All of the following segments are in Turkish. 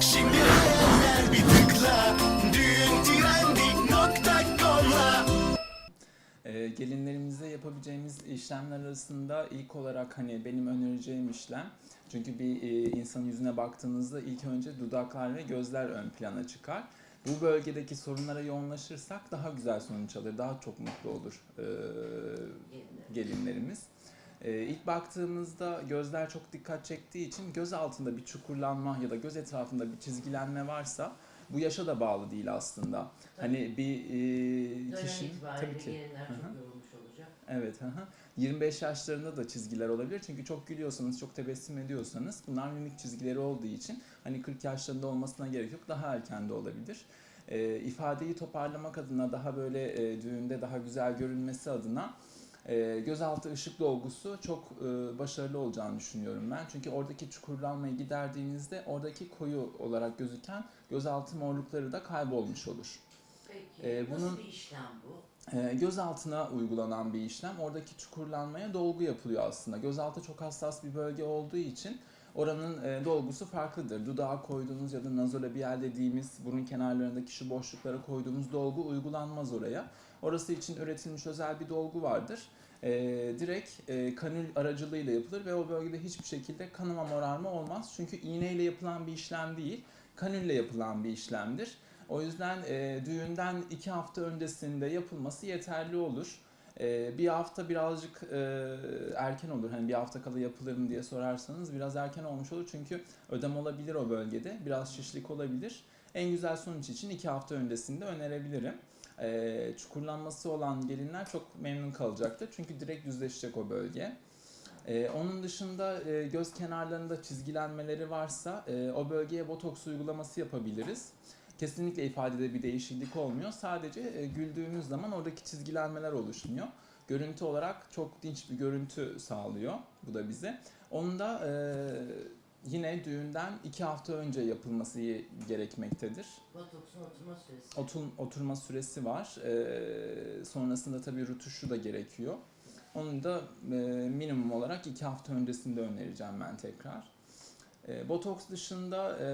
Şimdi öğrenenler bir tıkla düğüntrending.com'la Ee, gelinlerimize yapabileceğimiz işlemler arasında ilk olarak hani benim önereceğim işlem çünkü bir e, insanın yüzüne baktığınızda ilk önce dudaklar ve gözler ön plana çıkar. Bu bölgedeki sorunlara yoğunlaşırsak daha güzel sonuç alır, daha çok mutlu olur e, gelinlerimiz. E, ilk baktığımızda gözler çok dikkat çektiği için göz altında bir çukurlanma ya da göz etrafında bir çizgilenme varsa bu yaşa da bağlı değil aslında. Hani bir e, itibariyle tabii ki Hı hı. Evet, hı hı. 25 yaşlarında da çizgiler olabilir. Çünkü çok gülüyorsanız, çok tebessüm ediyorsanız bunlar mimik çizgileri olduğu için hani 40 yaşlarında olmasına gerek yok. Daha erken de olabilir. Ee, ifadeyi toparlamak adına daha böyle e, düğünde daha güzel görünmesi adına e, gözaltı ışık dolgusu çok e, başarılı olacağını düşünüyorum ben. Çünkü oradaki çukurlanmayı giderdiğinizde oradaki koyu olarak gözüken gözaltı morlukları da kaybolmuş olur. Peki Ee, nasıl bunun- bir işlem bu? E, göz altına uygulanan bir işlem. Oradaki çukurlanmaya dolgu yapılıyor aslında. Gözaltı çok hassas bir bölge olduğu için oranın e, dolgusu farklıdır. Dudağa koyduğunuz ya da nazolabial dediğimiz burun kenarlarındaki şu boşluklara koyduğumuz dolgu uygulanmaz oraya. Orası için üretilmiş özel bir dolgu vardır. E, direkt e, kanül aracılığıyla yapılır ve o bölgede hiçbir şekilde kanama morarma olmaz. Çünkü iğneyle yapılan bir işlem değil, kanülle yapılan bir işlemdir. O yüzden e, düğünden iki hafta öncesinde yapılması yeterli olur. E, bir hafta birazcık e, erken olur. Hani bir hafta kala yapılır mı diye sorarsanız biraz erken olmuş olur. Çünkü ödem olabilir o bölgede. Biraz şişlik olabilir. En güzel sonuç için iki hafta öncesinde önerebilirim. E, çukurlanması olan gelinler çok memnun kalacaktır. Çünkü direkt düzleşecek o bölge. Ee, onun dışında e, göz kenarlarında çizgilenmeleri varsa e, o bölgeye botoks uygulaması yapabiliriz. Kesinlikle ifadede bir değişiklik olmuyor. Sadece e, güldüğümüz zaman oradaki çizgilenmeler oluşmuyor. Görüntü olarak çok dinç bir görüntü sağlıyor bu da bize. Onun da e, yine düğünden iki hafta önce yapılması gerekmektedir. Botoksun oturma süresi. Otur, oturma süresi var. Ee, sonrasında tabii rutuşu da gerekiyor. Onu da e, minimum olarak iki hafta öncesinde önereceğim ben tekrar. E, botoks dışında e,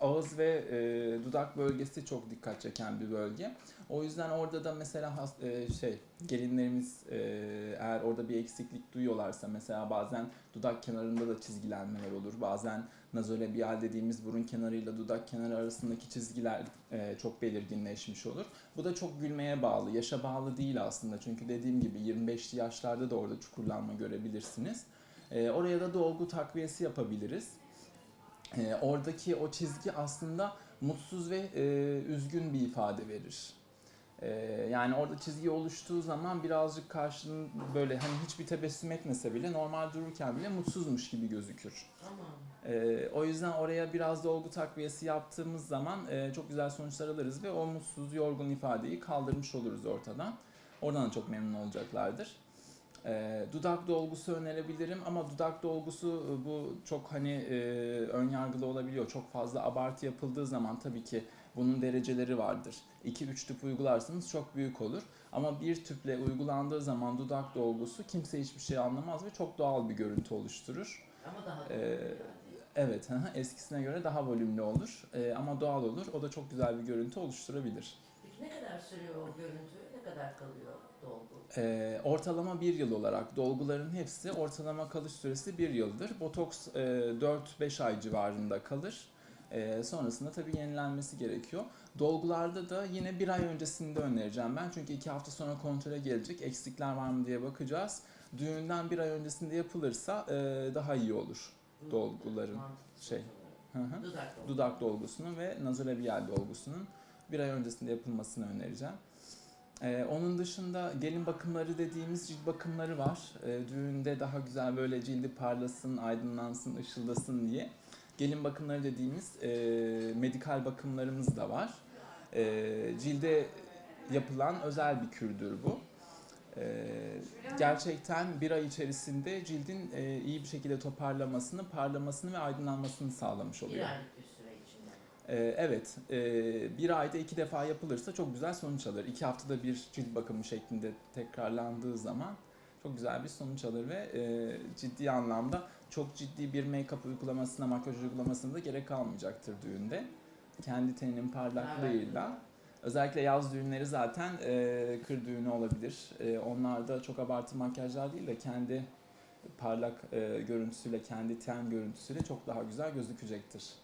ağız ve e, dudak bölgesi çok dikkat çeken bir bölge. O yüzden orada da mesela e, şey gelinlerimiz eğer orada bir eksiklik duyuyorlarsa mesela bazen dudak kenarında da çizgilenmeler olur. Bazen nazolabial dediğimiz burun kenarıyla dudak kenarı arasındaki çizgiler çok belirginleşmiş olur. Bu da çok gülmeye bağlı, yaşa bağlı değil aslında. Çünkü dediğim gibi 25'li yaşlarda da orada çukurlanma görebilirsiniz. Oraya da dolgu takviyesi yapabiliriz. E, oradaki o çizgi aslında mutsuz ve e, üzgün bir ifade verir. E, yani orada çizgi oluştuğu zaman birazcık karşının böyle hani hiçbir tebessüm etmese bile normal dururken bile mutsuzmuş gibi gözükür. Tamam. Ee, o yüzden oraya biraz dolgu takviyesi yaptığımız zaman e, çok güzel sonuçlar alırız ve o mutsuz, yorgun ifadeyi kaldırmış oluruz ortadan. Oradan da çok memnun olacaklardır. Ee, dudak dolgusu önerebilirim ama dudak dolgusu e, bu çok hani e, ön yargılı olabiliyor. Çok fazla abartı yapıldığı zaman tabii ki bunun dereceleri vardır. 2-3 tüp uygularsanız çok büyük olur. Ama bir tüple uygulandığı zaman dudak dolgusu kimse hiçbir şey anlamaz ve çok doğal bir görüntü oluşturur. Ama daha Ee, yani. Evet, eskisine göre daha volümlü olur Ee, ama doğal olur. O da çok güzel bir görüntü oluşturabilir. Peki ne kadar sürüyor o görüntü? Kadar kalıyor dolgu? Ee, ortalama bir yıl olarak dolguların hepsi ortalama kalış süresi bir yıldır. Botoks e, 4-5 ay civarında kalır. Ee, sonrasında tabii yenilenmesi gerekiyor. Dolgularda da yine bir ay öncesinde önereceğim ben. Çünkü iki hafta sonra kontrole gelecek. Eksikler var mı diye bakacağız. Düğünden bir ay öncesinde yapılırsa e, daha iyi olur. Dolguların şey, sanırım. Hı hı. Dudak dolgu. dudak dolgusunun ve nazolabial dolgusunun bir ay öncesinde yapılmasını önereceğim. Ee, onun dışında gelin bakımları dediğimiz cilt bakımları var. Ee, düğünde daha güzel böyle cildi parlasın, aydınlansın, ışıldasın diye. Gelin bakımları dediğimiz e, medikal bakımlarımız da var. E, cilde yapılan özel bir kürdür bu. E, gerçekten bir ay içerisinde cildin e, iyi bir şekilde toparlamasını, parlamasını ve aydınlanmasını sağlamış oluyor. bir. Ee, evet, e, bir ayda iki defa yapılırsa çok güzel sonuç alır. İki haftada bir cilt bakımı şeklinde tekrarlandığı zaman çok güzel bir sonuç alır ve e, ciddi anlamda çok ciddi bir make-up uygulamasına, makyaj uygulamasına da gerek kalmayacaktır düğünde. Kendi teninin parlaklığıyla. Özellikle yaz düğünleri zaten e, kır düğünü olabilir. E, onlarda çok abartı makyajlar değil de kendi parlak e, görüntüsüyle, kendi ten görüntüsüyle çok daha güzel gözükecektir.